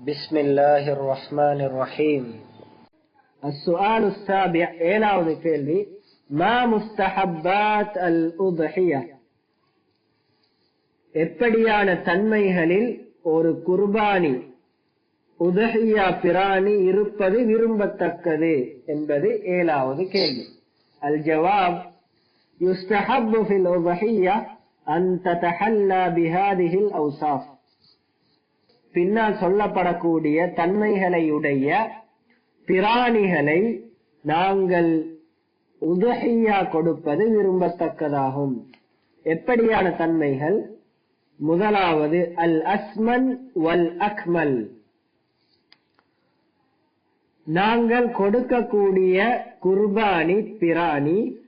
بسم الله الرحمن الرحيم السؤال السابع ஏழாவது கேள்வி ما مستحبات الأضحية எப்படியான தன்மைகளில் ஒரு குர்பானி உதஹியா பிராணி இருப்பது விரும்பத்தக்கது என்பது ஏழாவது கேள்வி அல் ஜவாப் يستحب في الأضحية أن تتحلى بهذه الأوصاف பின்னால் சொல்லப்படக்கூடிய தன்மைகளையுடைய பிராணிகளை நாங்கள் உதகையா கொடுப்பது விரும்பத்தக்கதாகும். எப்படியான தன்மைகள்? முதலாவது அல் அஸ்மன் வல் அக்மல். நாங்கள் கொடுக்கக்கூடிய குர்பானி பிராணி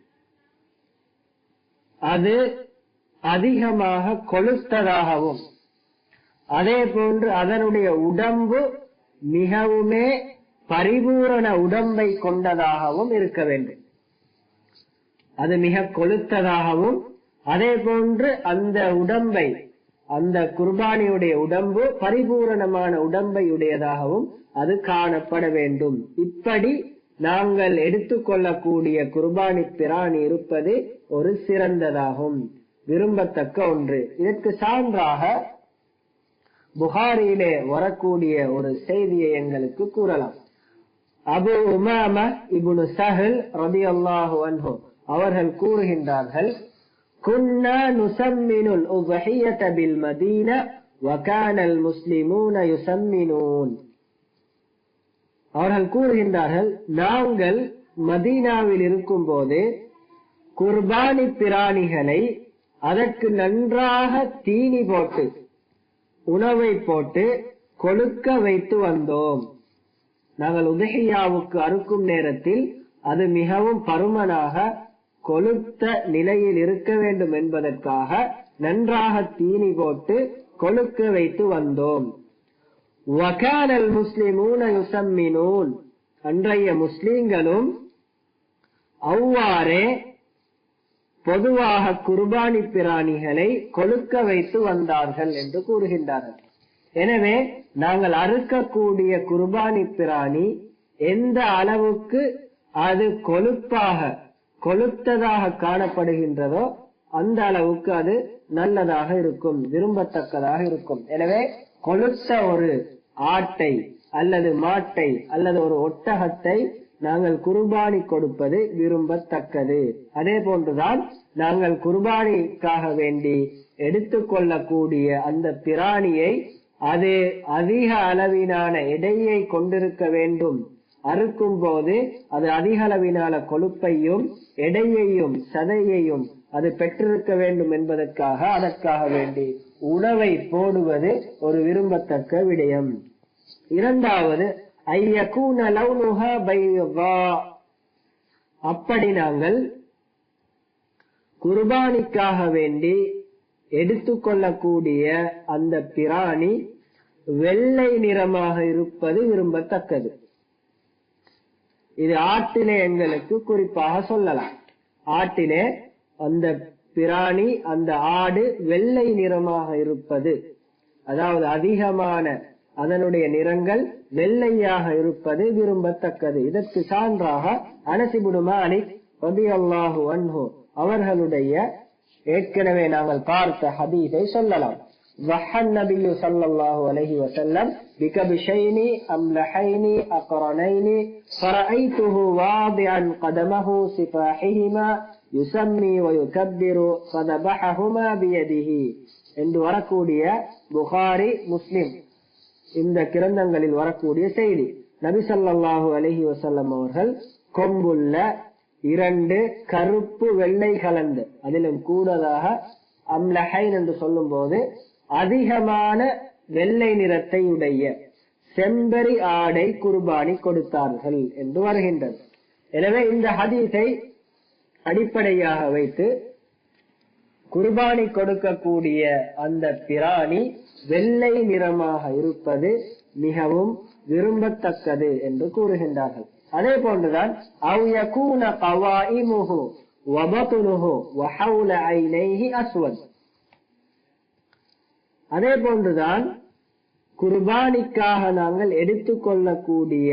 அது அதிகமாக கொழுத்ததாகவும் அதே போன்று அதனுடைய உடம்பு மிகவுமே பரிபூரண உடம்பை கொண்டதாகவும் இருக்க வேண்டும். அது மிக கொளுத்ததாகவும் அதே போன்று அந்த உடம்பை அந்த குர்பானியுடைய உடம்பு பரிபூரணமான உடம்பை உடையதாகவும் அது காணப்பட வேண்டும். இப்படி நாங்கள் எடுத்துக்கொள்ளக்கூடிய குர்பானி பிராணி இருப்பது ஒரு சிறந்ததாகும். விரும்பத்தக்க ஒன்று. இதற்கு சான்றாக புகாரியிலே வரக்கூடிய ஒரு செய்தியை எங்களுக்கு கூறலாம். அபு உமாம இபுனு சஹல் ரதி அல்லாஹு அன்ஹோ அவர்கள் கூறுகின்றார்கள் குன்னா நுசம்மினுல் உபஹியத பில் மதீன வகானல் முஸ்லிமூன யுசம்மினூன். அவர்கள் கூறுகின்றார்கள் நாங்கள் மதீனாவில் இருக்கும் போது குர்பானி பிராணிகளை அதற்கு நன்றாக தீனி போட்டு உணவை போட்டு கொழுக்க வைத்து வந்தோம். நாங்கள் உதகையாவுக்கு அறுக்கும் நேரத்தில் அது மிகவும் பருமனாக கொளுத்த நிலையில் இருக்க வேண்டும் என்பதற்காக நன்றாக தீனி போட்டு கொழுக்க வைத்து வந்தோம். வகானல் முஸ்லிமூன யுசம்மினூன். அன்றைய முஸ்லிம்களும் அவ்வாறே பொதுவாக குர்பானி பிராணிகளை கொழுக்க வைத்து வந்தார்கள் என்று கூறுகின்றார்கள். எனவே நாங்கள் அறுக்கக்கூடிய குர்பானி பிராணி எந்த அளவுக்கு அது கொழுப்பாக கொழுத்ததாக காணப்படுகின்றதோ அந்த அளவுக்கு அது நல்லதாக இருக்கும் விரும்பத்தக்கதாக இருக்கும். எனவே கொழுத்த ஒரு ஆட்டை அல்லது மாட்டை அல்லது ஒரு ஒட்டகத்தை நாங்கள் குர்பானி கொடுப்பது விரும்பத்தக்கது. அதே போன்றுதான் நாங்கள் குர்பானிக்காக வேண்டி எடுத்துக்கொள்ளக்கூடிய அந்த பிராணியை அது அதிக அளவிலான எடையை கொண்டிருக்க வேண்டும். அறுக்கும் போது அது அதிக அளவிலான கொழுப்பையும் எடையையும் சதையையும் அது பெற்றிருக்க வேண்டும் என்பதற்காக அதற்காக வேண்டி உணவை போடுவது ஒரு விரும்பத்தக்க விடயம். இரண்டாவது ஐயக்கூன லவ்னுஹ பைவா அப்படி நாங்கள் குர்பானிக்காக வேண்டி எடுத்துக்கொள்ளக்கூடிய அந்த பிராணி வெள்ளை நிறமாக இருப்பது விரும்பத்தக்கது. இது ஆட்டிலே எங்களுக்கு குறிப்பாக சொல்லலாம். ஆட்டிலே அந்த பிராணி அந்த ஆடு வெள்ளை நிறமாக இருப்பது அதாவது அதிகமான அதனுடைய நிறங்கள் வெள்ளையாக இருப்பது விரும்பத்தக்கது இதற்கு சான்றாக அனசிபுடு மாலிக் ரபியல்லாஹு அன்ஹு அவர்களுடைய ஏற்கனவே நாங்கள் பார்த்த ஹதீஸை சொல்லலாம் ضحى النبي صلى الله عليه وسلم بكبشين أملحين أقرنين فرأيته واضعا قدمه سفاحهما يسمي ويكبر فذبحهما بيده என்று வரக்கூடிய புகாரி முஸ்லிம் இந்த கிரந்தங்களில் வரக்கூடிய செய்தி. நபி ஸல்லல்லாஹு அலஹி வசல்லம் அவர்கள் கொம்புள்ள இரண்டு கருப்பு வெள்ளை கலந்து அதிலும் கூடதாக அம்லஹைன் என்று சொல்லும் போது அதிகமான வெள்ளை நிறத்தை உடைய செம்பரி ஆடை குர்பானி கொடுத்தார்கள் என்று வருகின்றது. எனவே இந்த ஹதீஸை அடிப்படையாக வைத்து குர்பானி கொடுக்கக்கூடிய அந்த பிராணி வெள்ளை நிறமாக இருப்பது மிகவும் விரும்பத்தக்கது என்று கூறுகின்றார்கள். அதே போன்றுதான் அவ் யகூன கவாயிமுஹு வபதுனுஹு வஹவுல ஐனைஹி அஸ்வத். அதே போன்றுதான் குர்பானிக்காக நாங்கள் எடுத்துக்கொள்ளக்கூடிய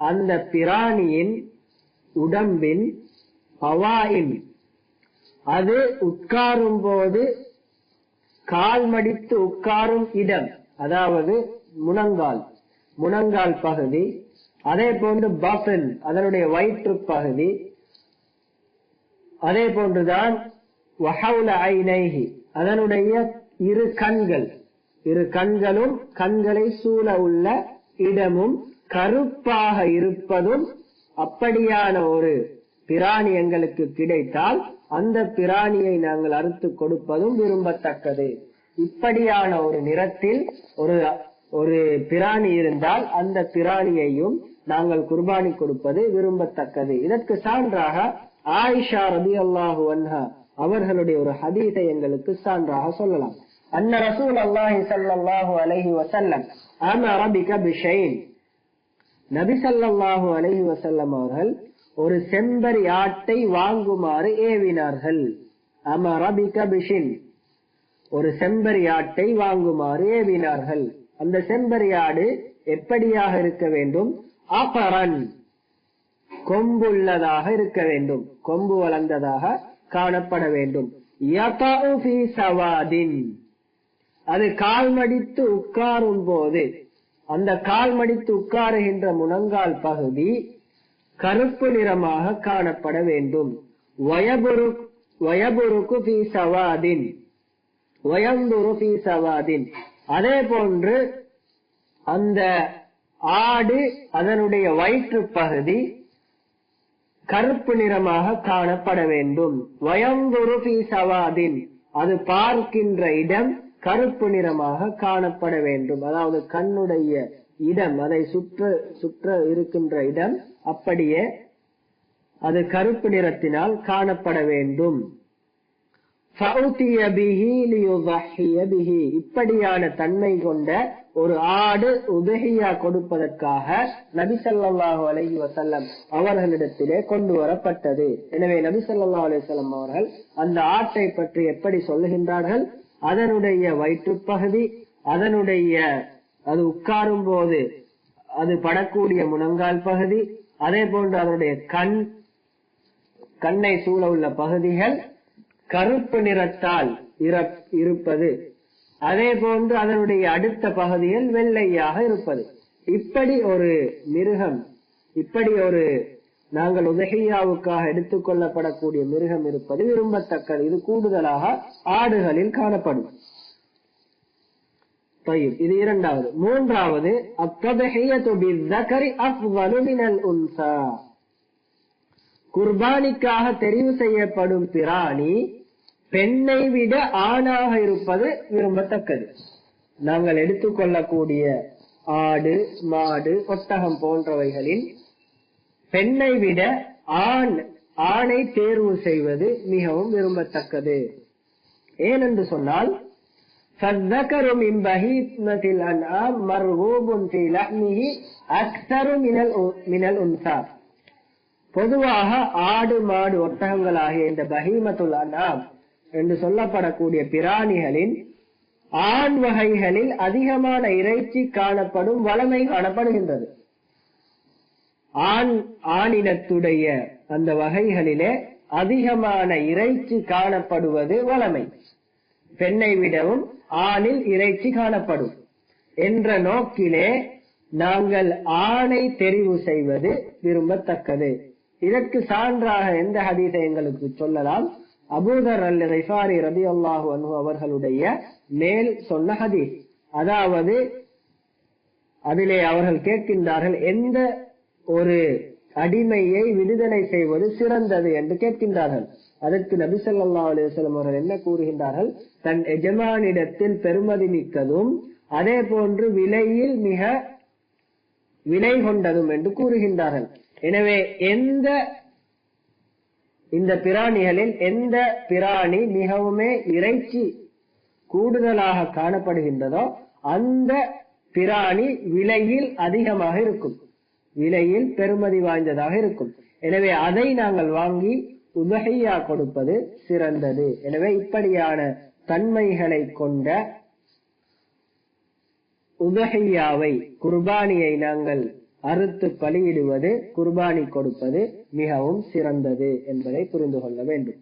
அந்த பிராணியின் உடம்பின் பவாயின் அது உட்காரும் போது கால் மடித்து உட்காரும் இடம் அதாவது முனங்கால் முனங்கால் பகுதி அதே போன்று பஃபன் அதனுடைய வயிற்று பகுதி அதே போன்றுதான் அதனுடைய இரு கண்கள். இரு கண்களும் கண்களை சூழ உள்ள இடமும் கருப்பாக இருப்பதும் அப்படியான ஒரு பிராணி எங்களுக்கு கிடைத்தால் அந்த பிராணியை நாங்கள் அறுத்து கொடுப்பதும் விரும்பத்தக்கது. இப்படியான ஒரு நிறத்தில் ஒரு ஒரு பிராணி இருந்தால் அந்த பிராணியையும் நாங்கள் குர்பானி கொடுப்பது விரும்பத்தக்கது. இதற்கு சான்றாக ஆயிஷா ரபி அல்லாஹு அன்ஹா அவர்களுடைய ஒரு ஹதீஸை எங்களுக்கு சான்றாக சொல்லலாம். அன்ன ரசூல் அல்லாஹி சல்லாஹு அலஹி வசல்லம் அமர அரபிக பிஷைன். நபி சல்லாஹு அலஹி வசல்லம் அவர்கள் ஒரு செம்பரி ஆட்டை வாங்குமாறு ஏவினார்கள். அமர பிக பிஷின். ஒரு செம்பரி ஆட்டை வாங்குமாறு ஏவினார்கள். அந்த செம்பரி ஆடு எப்படியாக இருக்க வேண்டும்? அபரன். கொம்புள்ளதாக இருக்க வேண்டும். கொம்பு வளர்ந்ததாக காணப்பட வேண்டும். சவாதின். அது கால் மடித்து உட்காரும் போது அந்த கால் மடித்து உட்காருகின்ற முனங்கால் பகுதி கருப்பு நிறமாக காணப்பட வேண்டும். வயபுருக்கு சவாதின். வயம்புரு சவாதின். அதே போன்று அந்த ஆடு அதனுடைய வயிற்று பகுதி கருப்பு நிறமாக காணப்பட வேண்டும். வயம்புரு ஃபீ சவாதின். அது பார்க்கின்ற இடம் கருப்பு நிறமாக காணப்பட வேண்டும். அதாவது கண்ணுடைய இடம் அதை சுற்ற சுற்ற இருக்கின்ற இடம் அப்படியே அது கருப்பு நிறத்தினால் காணப்பட வேண்டும். இப்படியான தன்மை கொண்ட ஒரு ஆடு உதகியா கொடுப்பதற்காக நபிசல்லாஹு அலஹி வசல்லம் அவர்களிடத்திலே கொண்டு வரப்பட்டது. எனவே நபிசல்லா அலிசல்லம் அவர்கள் அந்த ஆட்டை பற்றி எப்படி சொல்லுகின்றார்கள்? அதனுடைய வயிற்றுப்பகுதி அதனுடைய அது உட்காரும் போது அது படக்கூடிய முழங்கால் பகுதி அதே போன்று அதனுடைய கண் கண்ணை சூழ உள்ள பகுதிகள் கருப்பு நிறத்தால் இருப்பது. அதே போன்று அதனுடைய அடுத்த பகுதிகள் வெள்ளையாக இருப்பது. இப்படி ஒரு மிருகம் இப்படி ஒரு நாங்கள் உதகையாவுக்காக எடுத்துக்கொள்ளப்படக்கூடிய மிருகம் இருப்பது விரும்பத்தக்கது. இது கூடுதலாக ஆடுகளில் காணப்படும். طيب இது இரண்டாவது மூன்றாவது அத்தபஹியத்து பிஸ்ஸகரி அஃவலு மினல் உன்சா குர்பானிக்காக தெரிவு செய்யப்படும் பிராணி பெண்ணை விட ஆணாக இருப்பது விரும்பத்தக்கது நாங்கள் எடுத்துக்கொள்ளக்கூடிய ஆடு மாடு ஒட்டகம் போன்றவைகளில் பெண்ணை விட ஆண் ஆணை தேர்வு செய்வது மிகவும் விரும்பத்தக்கது ஏனென்று சொன்னால் فالذكر من بهيمة الأنعام مرغوب في لحمه أكثر من الأ- من الأنثى பொதுவாக ஆடு மாடு ஒட்டகங்கள் ஆகிய இந்த பஹீமத்துல் அன்ஆம் என்று சொல்லப்படக்கூடிய பிராணிகளின் ஆண் வகைகளில் அதிகமான இறைச்சி காணப்படும் வளமை காணப்படுகின்றது ஆண் ஆணினத்துடைய அந்த வகைகளிலே அதிகமான இறைச்சி காணப்படுவது வளமை பெண்ணை விடவும் ஆணில் இறைச்சி காணப்படும். என்ற நோக்கிலே நாங்கள் ஆணை தெரிவு செய்வது விரும்பத்தக்கது. இதற்கு சான்றாக எந்த ஹதீஸை எங்களுக்கு சொல்லலாம்? அபூதர் அல் ரிஃபாரி ரபி அல்லாஹு அனு அவர்களுடைய மேல் சொன்ன ஹதீஸ். அதாவது அதிலே அவர்கள் கேட்கின்றார்கள் எந்த ஒரு அடிமையை விடுதலை செய்வது சிறந்தது என்று கேட்கின்றார்கள். அதற்கு நபிசல்லா அலுவலம் அவர்கள் என்ன கூறுகின்றார்கள்? தன் எஜமானிடத்தில் பெருமதி மிக்கதும் அதே போன்று விலையில் மிக விலை கொண்டதும் என்று கூறுகின்றார்கள். எனவே எந்த இந்த பிராணிகளில் எந்த பிராணி மிகவுமே இறைச்சி கூடுதலாக காணப்படுகின்றதோ அந்த பிராணி விலையில் அதிகமாக இருக்கும். விலையில் பெருமதி வாய்ந்ததாக இருக்கும். எனவே அதை நாங்கள் வாங்கி உதகையா கொடுப்பது சிறந்தது. எனவே இப்படியான தன்மைகளை கொண்ட உபகையாவை குர்பானியை நாங்கள் அறுத்து பலியிடுவது குர்பானி கொடுப்பது மிகவும் சிறந்தது என்பதை புரிந்து கொள்ள வேண்டும்.